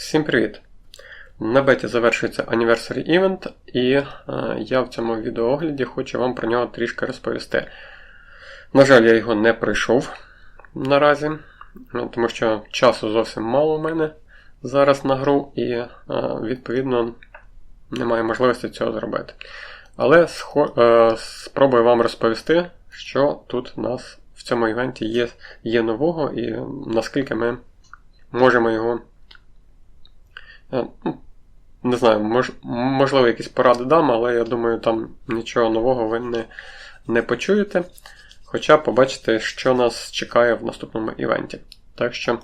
Всім привіт! На беті завершується Anniversary Event, і е, я в цьому відеоогляді хочу вам про нього трішки розповісти. На жаль, я його не пройшов наразі, е, тому що часу зовсім мало у мене зараз на гру, і е, відповідно немає можливості цього зробити. Але схо- е, спробую вам розповісти, що тут у нас в цьому івенті є, є нового, і наскільки ми можемо його. Е, ну, Не знаю, мож, можливо, якісь поради дам, але я думаю, там нічого нового ви не, не почуєте. Хоча побачите, що нас чекає в наступному івенті. Так що,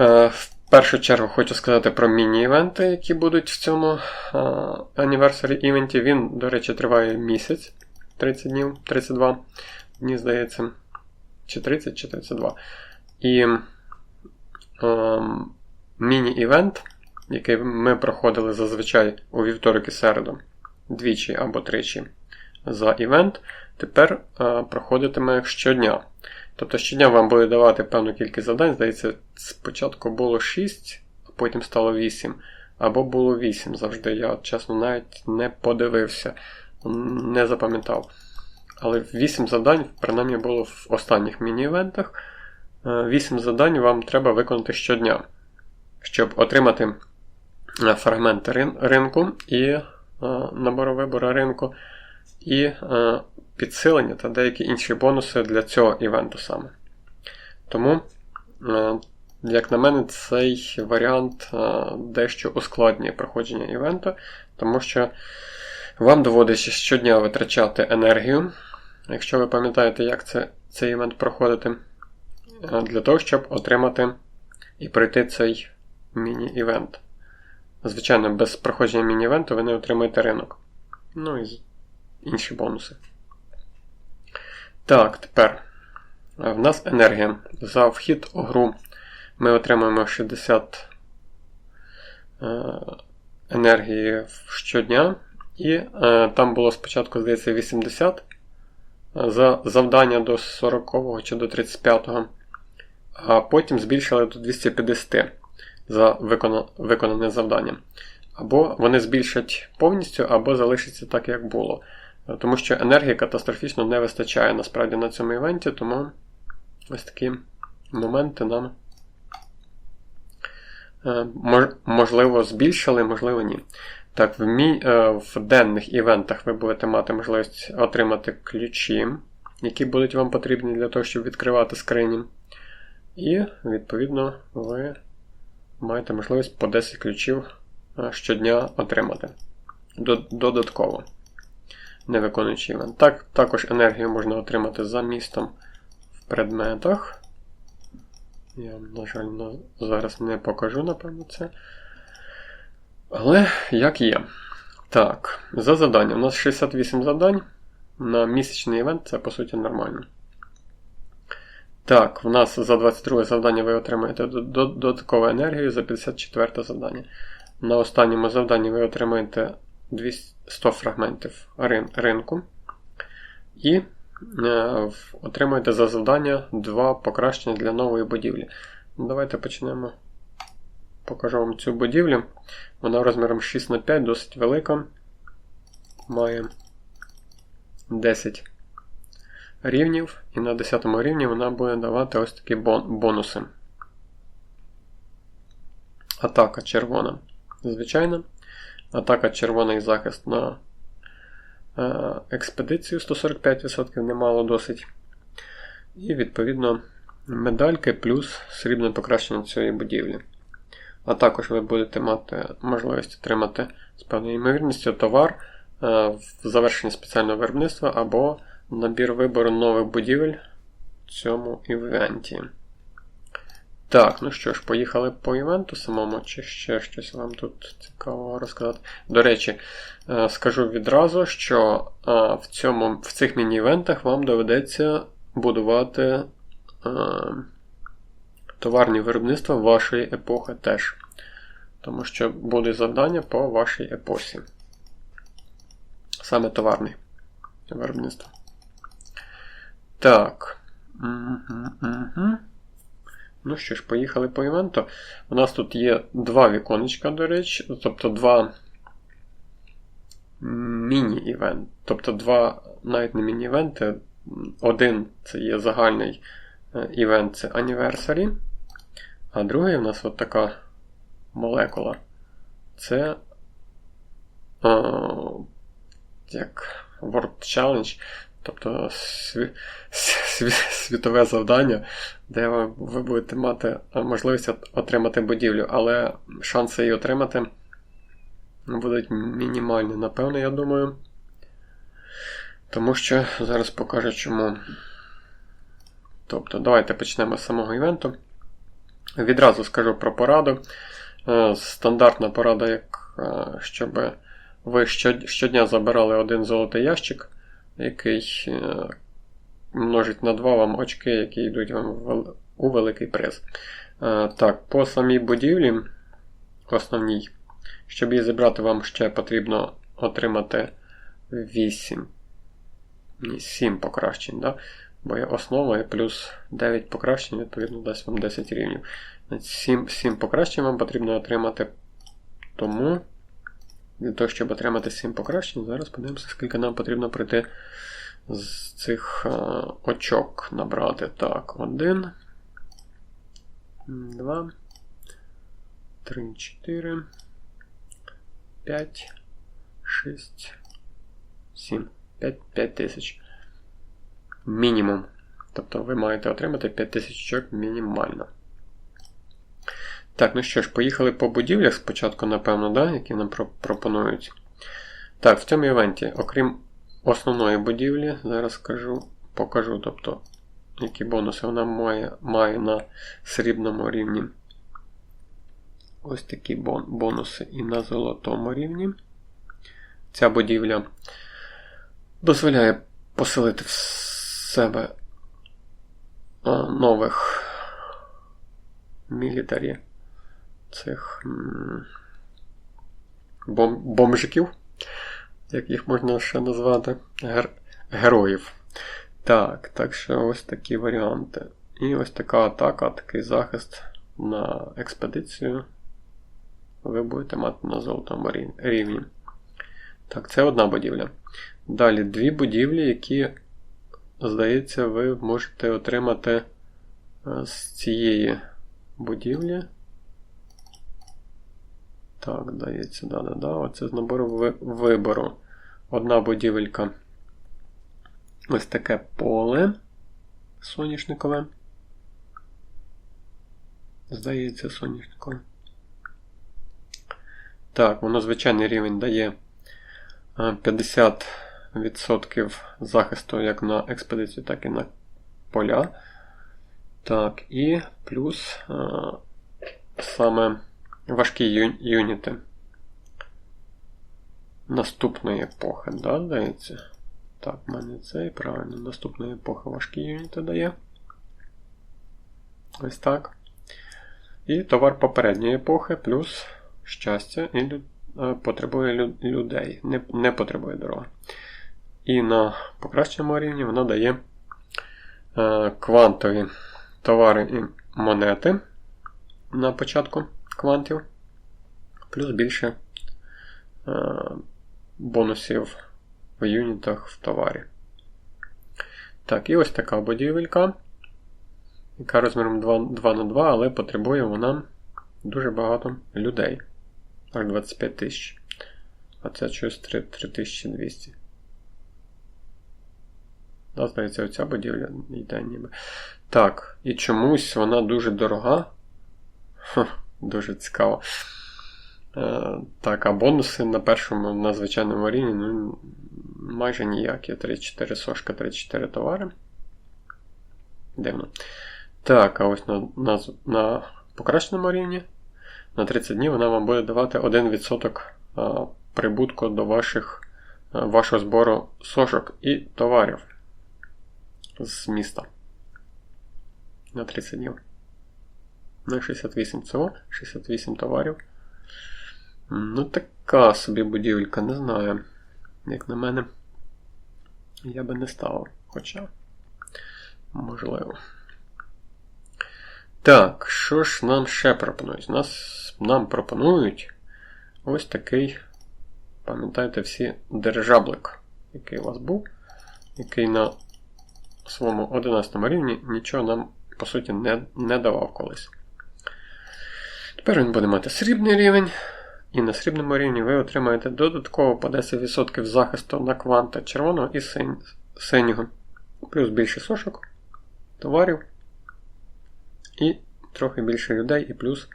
е, в першу чергу хочу сказати про міні-івенти, які будуть в цьому е, івенті. Він, до речі, триває місяць, 30 днів, 32 дні, здається. Чи 30, чи 32. І е, міні-івент який ми проходили зазвичай у вівторок і середу, двічі або тричі за івент, тепер а, проходитиме щодня. Тобто щодня вам буде давати певну кількість завдань. Здається, спочатку було 6, а потім стало 8. Або було 8 завжди. Я, чесно, навіть не подивився, не запам'ятав. Але 8 завдань, принаймні, було в останніх міні-івентах. 8 завдань вам треба виконати щодня, щоб отримати фрагменти ринку і е, набору вибору ринку, і е, підсилення та деякі інші бонуси для цього івенту саме. Тому, е, як на мене, цей варіант дещо ускладнює проходження івенту, тому що вам доводиться щодня витрачати енергію. Якщо ви пам'ятаєте, як це, цей івент проходити, для того, щоб отримати і пройти цей міні-івент. Звичайно, без проходження міні-івенту ви не отримаєте ринок. Ну і інші бонуси. Так, тепер в нас енергія. За вхід у гру ми отримуємо 60 е, енергії щодня. І е, там було спочатку, здається, 80 за завдання до 40 чи до 35, а потім збільшили до 250 за виконане завдання. Або вони збільшать повністю, або залишаться так, як було. Тому що енергії катастрофічно не вистачає насправді на цьому івенті, тому ось такі моменти нам е, можливо збільшили, можливо, ні. Так, в, мі... Е, в денних івентах ви будете мати можливість отримати ключі, які будуть вам потрібні для того, щоб відкривати скрині. І, відповідно, ви маєте можливість по 10 ключів е, щодня отримати. Додатково. Не виконуючи івент. Так, Також енергію можна отримати за містом в предметах. Я, на жаль, зараз не покажу, напевно, це. Але як є. Так, за завдання. У нас 68 завдань. На місячний івент це, по суті, нормально. Так, в нас за 22 завдання ви отримаєте додаткову енергію за 54 завдання. На останньому завданні ви отримаєте 100 фрагментів ринку. І е, отримаєте за завдання 2 покращення для нової будівлі. Давайте почнемо. Покажу вам цю будівлю. Вона розміром 6 на 5 досить велика. Має 10 рівнів, і на 10 рівні вона буде давати ось такі бонуси. Атака червона. Звичайно. Атака червоний захист на е, експедицію 145% немало досить. І, відповідно, медальки плюс срібне покращення цієї будівлі. А також ви будете мати можливість отримати з певною ймовірністю товар е, в завершенні спеціального виробництва або Набір вибору нових будівель в цьому івенті. Так, ну що ж, поїхали по івенту самому, чи ще щось вам тут цікавого розказати. До речі, е, скажу відразу, що е, в цьому, в цих міні-івентах вам доведеться будувати е, товарні виробництва вашої епохи теж. Тому що буде завдання по вашій епосі. Саме товарне виробництво. Так. Угу, угу. Ну що ж, поїхали по івенту. У нас тут є два віконечка, до речі, тобто два міні-івент. Тобто два навіть не міні-івенти. Один це є загальний е, івент, це Anniversary. А другий у нас от така молекула. Це о, як World Challenge. Тобто сві, сві, світове завдання, де ви, будете мати можливість отримати будівлю, але шанси її отримати будуть мінімальні, напевно, я думаю. Тому що зараз покажу чому. Тобто, давайте почнемо з самого івенту. Відразу скажу про пораду. Е, стандартна порада, як е, щоб ви щодня забирали один золотий ящик який е, множить на 2 вам очки, які йдуть вам у великий. Е, так, по самій будівлі, основній, щоб її зібрати, вам ще потрібно отримати 8. Ні, 7 покращень. Да? Бо є основа і плюс 9 покращень, відповідно, дасть вам 10 рівнів. 7 7 покращень вам потрібно отримати. Тому. Для того, щоб отримати 7 покращень, зараз подивимося, скільки нам потрібно пройти з цих а, очок набрати. Так, 1, 2, 3, 4, 5, 6, 7, 5, 5 тисяч. Мінімум. Тобто ви маєте отримати 5 тисяч очок мінімально. Так, ну що ж, поїхали по будівлях спочатку, напевно, да, які нам пропонують. Так, в цьому івенті, окрім основної будівлі, зараз скажу, покажу, тобто, які бонуси вона має має на срібному рівні. Ось такі бонуси і на золотому рівні. Ця будівля дозволяє поселити в себе нових мілітарі цих бом бомжиків, як їх можна ще назвати, Гер героїв. Так, так що ось такі варіанти. І ось така атака, такий захист на експедицію. Ви будете мати на золотому рівні. Так, це одна будівля. Далі дві будівлі, які, здається, ви можете отримати е, з цієї будівлі. Так, дається, да-да-да. Оце з набору вибору. Одна будівелька. Ось таке поле соняшникове. Здається, соняшникове. Так, воно звичайний рівень дає 50% захисту як на експедицію, так і на поля. Так, і плюс а, саме важкі юніти наступної епохи, да, здається? Так, в мене це і правильно. Наступної епохи важкі юніти дає. Ось так. І товар попередньої епохи, плюс щастя і е, потребує людей. Не не потребує дороги. І на покращеному рівні вона дає е, квантові товари і монети на початку квантів, плюс більше е, бонусів в юнітах в товарі. Так, і ось така будівелька, яка розміром 2, 2 на 2, але потребує вона дуже багато людей. Аж 25 тисяч. А це щось 3200. Да, здається, оця будівля йде ніби. Так, і чомусь вона дуже дорога. Ха, Дуже цікаво. Е, так, а бонуси на першому на звичайному рівні ну, майже ніякі. 3-4 сошка, 3-4 товари. Дивно. Так, а ось на на, на покращеному рівні на 30 днів вона вам буде давати 1% прибутку до ваших, вашого збору сошок і товарів з міста. На 30 днів. На 68 цього, 68 товарів. Ну, така собі будівелька, не знаю. Як на мене, я би не ставив. Хоча, можливо. Так, що ж нам ще пропонують? Нас, Нам пропонують ось такий, пам'ятаєте, всі держаблик, який у вас був, який на своєму 11 рівні нічого нам, по суті, не, не давав колись. Тепер він буде мати срібний рівень. І на срібному рівні ви отримаєте додатково по 10% захисту на кванта червоного і синього. Плюс більше сошок, товарів. І трохи більше людей, і плюс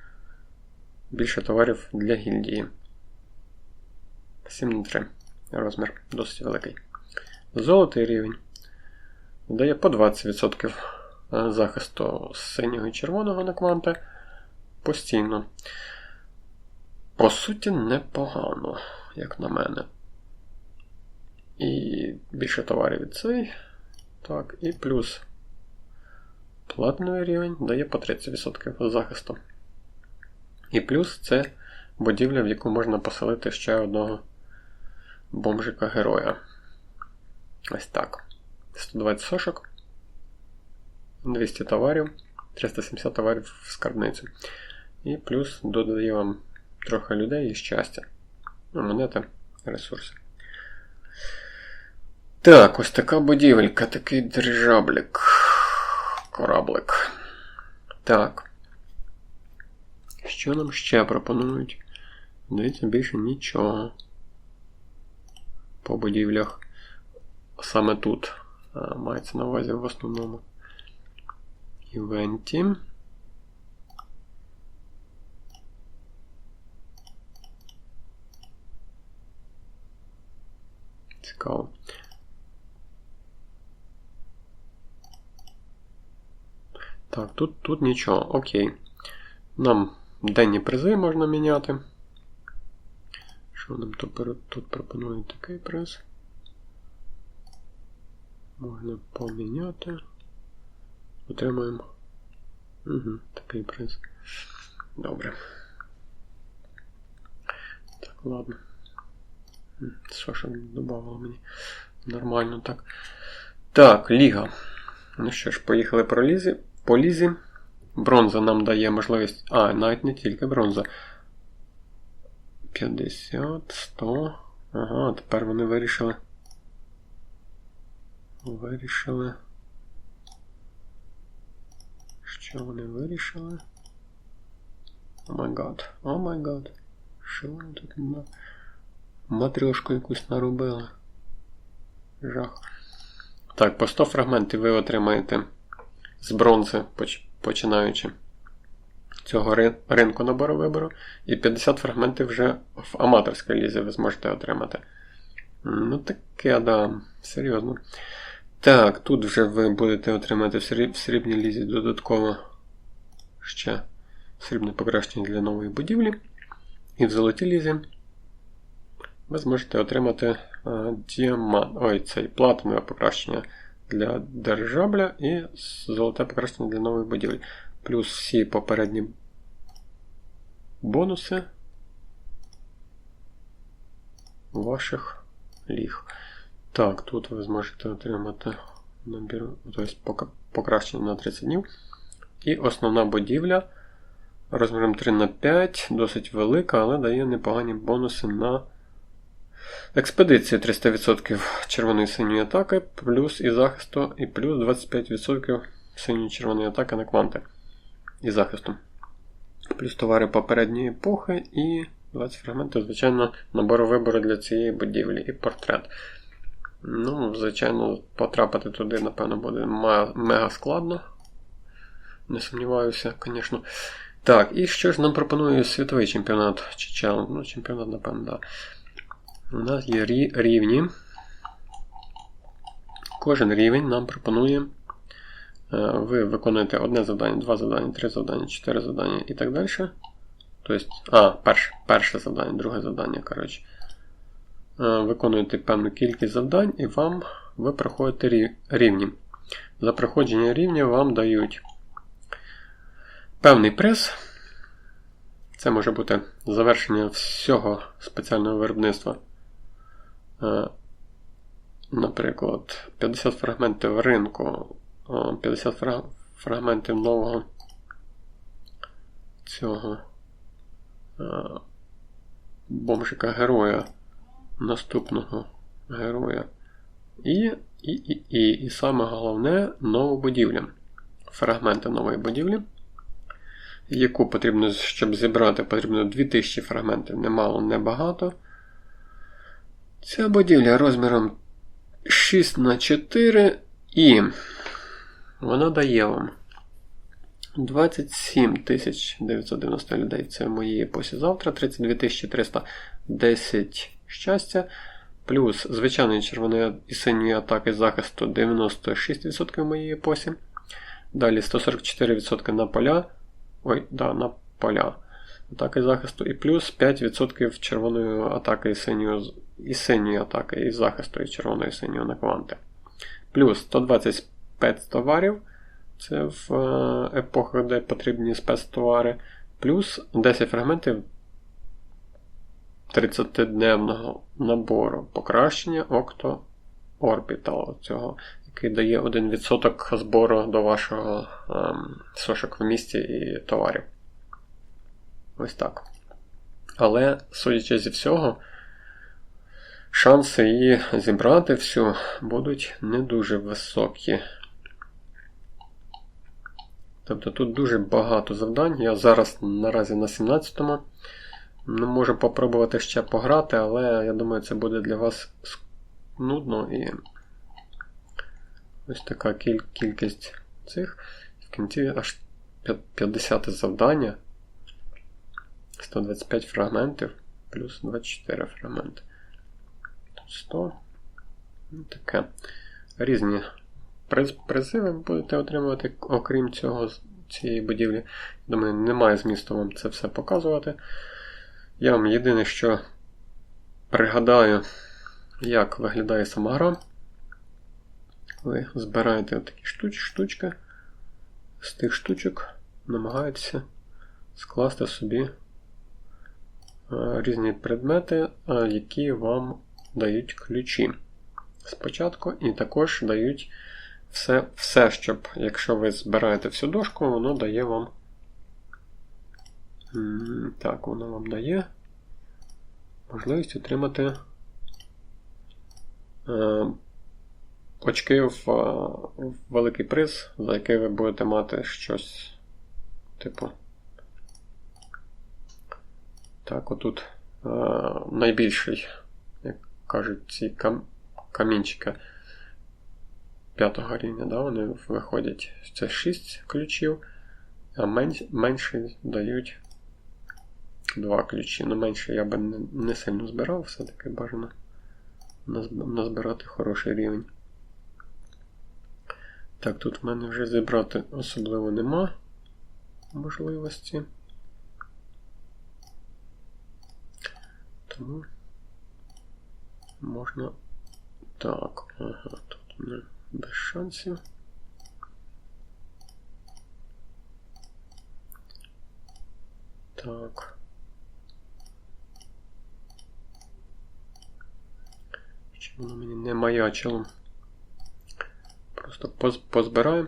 більше товарів для гільдії. 7 на 3 розмір досить великий. Золотий рівень дає по 20% захисту синього і червоного на кванта постійно. По суті, непогано, як на мене. І більше товарів від цей. Так, і плюс платний рівень дає по 30% захисту. І плюс це будівля, в яку можна поселити ще одного бомжика-героя. Ось так. 120 сошок, 200 товарів, 370 товарів в скарбницю. І плюс додає вам трохи людей і щастя. Ну, монети, ресурси. Так, ось така будівелька, такий дирижаблик. Кораблик. Так. Що нам ще пропонують? Дивіться, більше нічого. По будівлях. Саме тут. Мається на увазі в основному івенті. Цікаво. Так, тут тут нічого. Окей. Нам денні призи можна міняти. Що нам тут, тут пропонують такий приз? Можна поміняти. Отримаємо. Угу, такий приз. Добре. Так, ладно. Що ж додавало мені? Нормально так. Так, Ліга. Ну що ж, поїхали про лізі. по лізі. Бронза нам дає можливість. А, навіть не тільки бронза. 50, 100. Ага, тепер вони вирішили. Вирішили. Що вони вирішили? О май гад. О май гад. Що вони тут. Матрьошку якусь наробили. Жах. Так, по 100 фрагментів ви отримаєте з бронзи, починаючи цього ринку набору вибору. І 50 фрагментів вже в аматорській лізі ви зможете отримати. Ну, таке, да, серйозно. Так, тут вже ви будете отримати в срібній лізі додатково ще срібне покращення для нової будівлі. І в золотій лізі ви зможете отримати діамант, ой, цей платинове покращення для держабля і золоте покращення для нової будівлі. Плюс всі попередні бонуси ваших ліг. Так, тут ви зможете отримати набір, тобто покращення на 30 днів. І основна будівля розміром 3 на 5 досить велика, але дає непогані бонуси на експедицію 300% червоної синьої атаки, плюс і захисту, і плюс 25% синьої червоної атаки на кванти і захисту. Плюс товари попередньої епохи і 20 фрагментів, звичайно, набору вибору для цієї будівлі і портрет. Ну, звичайно, потрапити туди, напевно, буде мега складно. Не сумніваюся, звісно. Так, і що ж нам пропонує світовий чемпіонат чи челендж? Ну, чемпіонат, напевно, так. Да. У нас є рівні. Кожен рівень нам пропонує. Е, ви виконуєте одне завдання, два завдання, три завдання, чотири завдання і так далі. Тобто, а, перше, перше завдання, друге завдання, коротше. Е, виконуєте певну кількість завдань і вам ви проходите рівні. За проходження рівня вам дають певний приз. Це може бути завершення всього спеціального виробництва. Е, наприклад, 50 фрагментів ринку, 50 фрагментів нового цього е, бомжика героя наступного героя. І, і, і, і, і саме головне нову будівлю. Фрагменти нової будівлі, яку потрібно, щоб зібрати, потрібно 2000 фрагментів, немало, небагато. Ця будівля розміром 6 на 4 і вона дає вам 27 990 людей. Це в моїй епосі завтра, 32 310 щастя. Плюс звичайної червоної і синьої атаки захисту 96% в моїй епосі. Далі 144% на поля. Ой, да, на поля атаки захисту. І плюс 5% червоної атаки і синьої, і синьої атаки і захисту і червоної і синьої на кванти. Плюс 120 спецтоварів. Це в е, епохах, де потрібні спецтовари. Плюс 10 фрагментів 30-дневного набору покращення Octo Orbital, цього, який дає 1% збору до вашого ем, сошок в місті і товарів. Ось так. Але, судячи зі всього, шанси її зібрати всю будуть не дуже високі. Тобто тут дуже багато завдань. Я зараз наразі на 17-му. Ну, Можу попробувати ще пограти, але я думаю, це буде для вас нудно і ось така кіль кількість цих. В кінці аж 50 завдання. 125 фрагментів плюс 24 фрагменти. Тут 100. Ну, таке. Різні призи ви будете отримувати, окрім цього, цієї будівлі. Думаю, немає змісту вам це все показувати. Я вам єдине, що пригадаю, як виглядає сама гра. Ви збираєте такі штуч, штучки, з тих штучок намагаєтеся скласти собі різні предмети, які вам дають ключі спочатку, і також дають все, все, щоб, якщо ви збираєте всю дошку, воно дає вам. Так, воно вам дає можливість отримати е, очки в, в великий приз, за який ви будете мати щось, типу. Так, отут е, найбільший, кажуть, ці кам, камінчики п'ятого рівня, да, вони виходять. Це 6 ключів, а менш, менші дають 2 ключі. Ну, менше я би не, не сильно збирав, все-таки бажано назбирати хороший рівень. Так, тут в мене вже зібрати особливо нема можливості. Тому можна. Так, ага, тут не без шансів. Так. Чи воно мені не маячило? Просто позбираємо.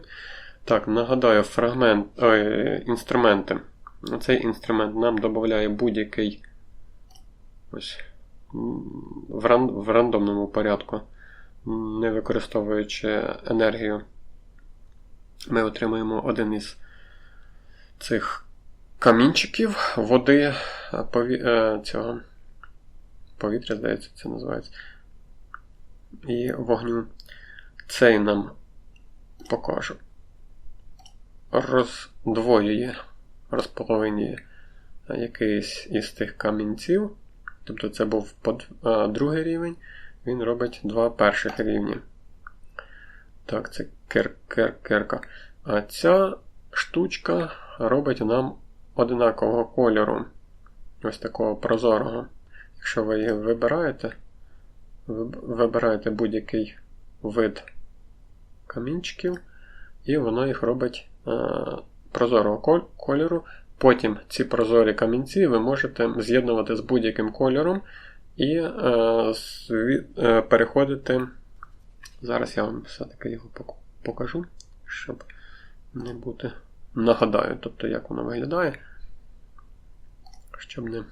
Так, нагадаю, фрагмент, ой, інструменти. Цей інструмент нам додає будь-який ось в, ран, в рандомному порядку не використовуючи енергію, ми отримаємо один із цих камінчиків води пові... Е, цього повітря, здається, це називається. І вогню. Цей нам покажу. Роздвоює, розполовинює якийсь із тих камінців. Тобто це був другий рівень він робить два перших рівні. Так, це кер, кер, керка. А ця штучка робить нам одинакового кольору. Ось такого прозорого. Якщо ви її вибираєте, вибираєте будь-який вид камінчиків, і воно їх робить е, прозорого кольору. Потім ці прозорі камінці ви можете з'єднувати з будь-яким кольором і е, е, переходити. Зараз я вам все-таки його покажу, щоб не бути. Нагадаю, тобто, як воно виглядає. щоб не,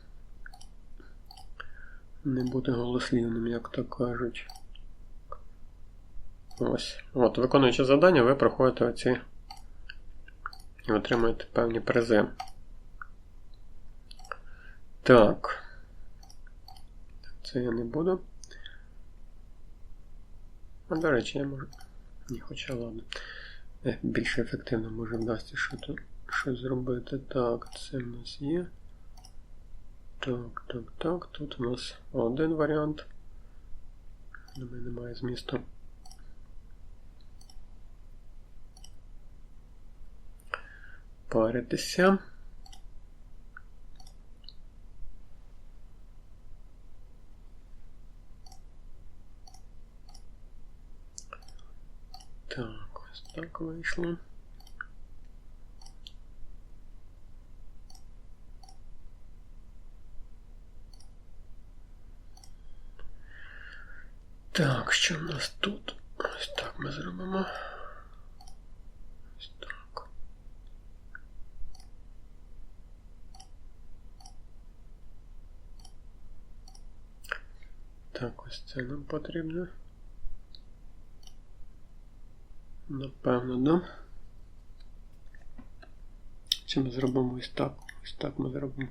не бути голослівним, як то кажуть. Ось. От, виконуючи завдання, ви проходите оці і отримуєте певні призи. Так. Це я не буду. А, до речі, я можу. Ні, хоча ладно. Е, Більш ефективно може вдасться що щось зробити. Так, це в нас є. Так, так, так. Тут у нас один варіант. Думаю, немає змісту. Паритися. Ось так що в нас тут? Так ми зробимо. Так. Так, ось це нам потрібно. Напевно, да? Чи ми зробимо ось так? Ось так ми зробимо.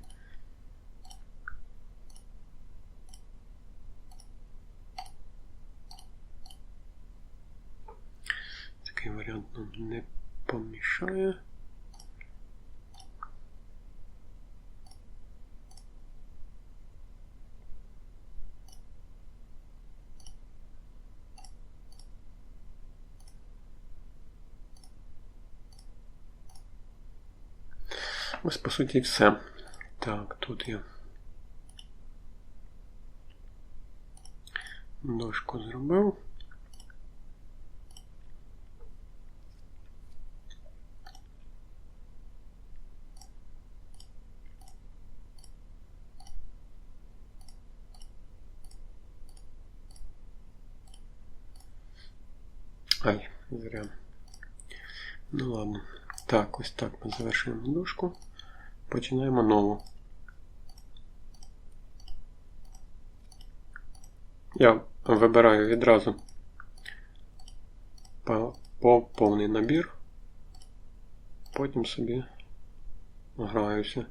Такий варіант нам не помішає. Ось, по суті, все. Так, тут я дошку зробив. Ай, зря. Ну ладно. Так, ось так ми завершуємо дошку. Починаємо нову. Я вибираю відразу по, по повний набір, потім собі граюся.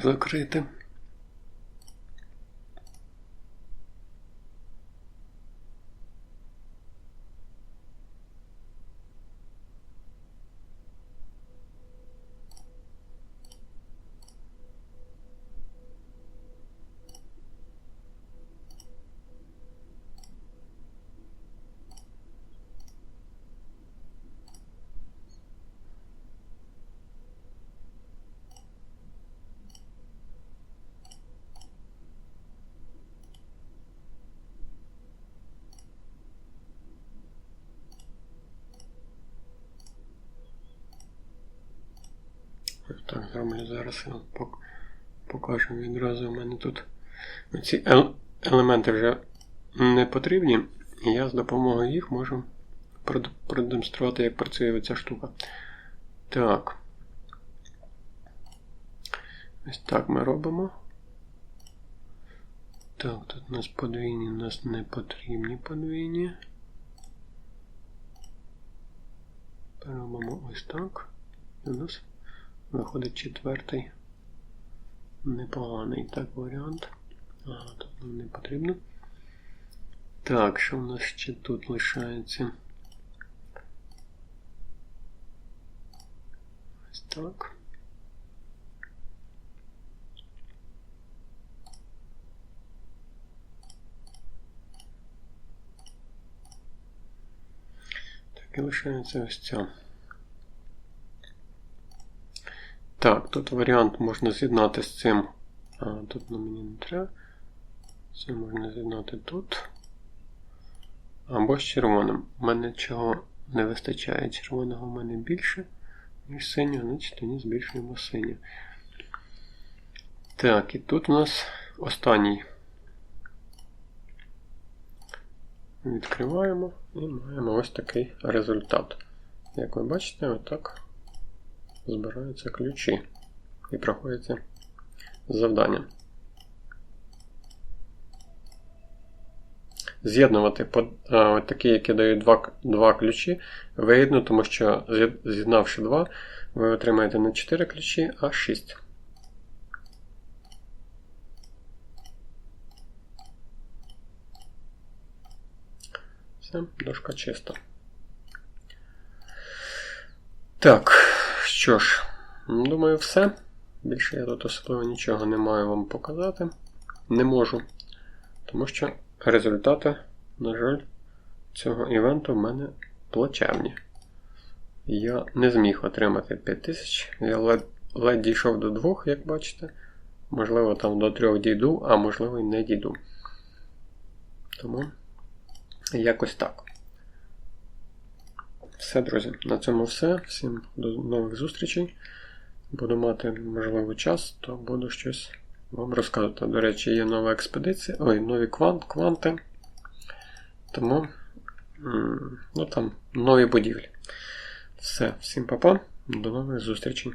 Закрити. Так, зроблю зараз я відразу. У мене тут ці елементи вже не потрібні, і я з допомогою їх можу продемонструвати, як працює ця штука. Так. Ось так ми робимо. Так, тут у нас подвійні, у нас не потрібні подвійні. Робимо ось так. У нас виходить четвертий. Непоганий так варіант. Ага, тут нам не потрібно. Так, що в нас ще тут лишається? Ось так. Так, і лишається ось ця. Так, тут варіант можна з'єднати з цим. А, тут на мені не треба. Це можна з'єднати тут. Або з червоним. У мене чого не вистачає. Червоного в мене більше, ніж синього, значить тоді збільшуємо синє. Так, і тут у нас останній. Відкриваємо і маємо ось такий результат. Як ви бачите, отак збираються ключі і проходяться завдання. З'єднувати такі, які дають два, два ключі, вигідно, тому що з'єднавши два, ви отримаєте не 4 ключі, а 6. Все, дошка чиста. Так, що ж, думаю, все. Більше я тут особливо нічого не маю вам показати. Не можу. Тому що результати, на жаль, цього івенту в мене плачевні. Я не зміг отримати 5000. Я ледь, ледь дійшов до 2, як бачите. Можливо, там до 3 дійду, а можливо і не дійду. Тому якось так. Все, друзі, на цьому все. Всім до нових зустрічей. Буду мати, можливо, час, то буду щось вам розказувати. До речі, є нова експедиція, ой, нові квант, кванти. Тому ну, там нові будівлі. Все, всім па-па, до нових зустрічей.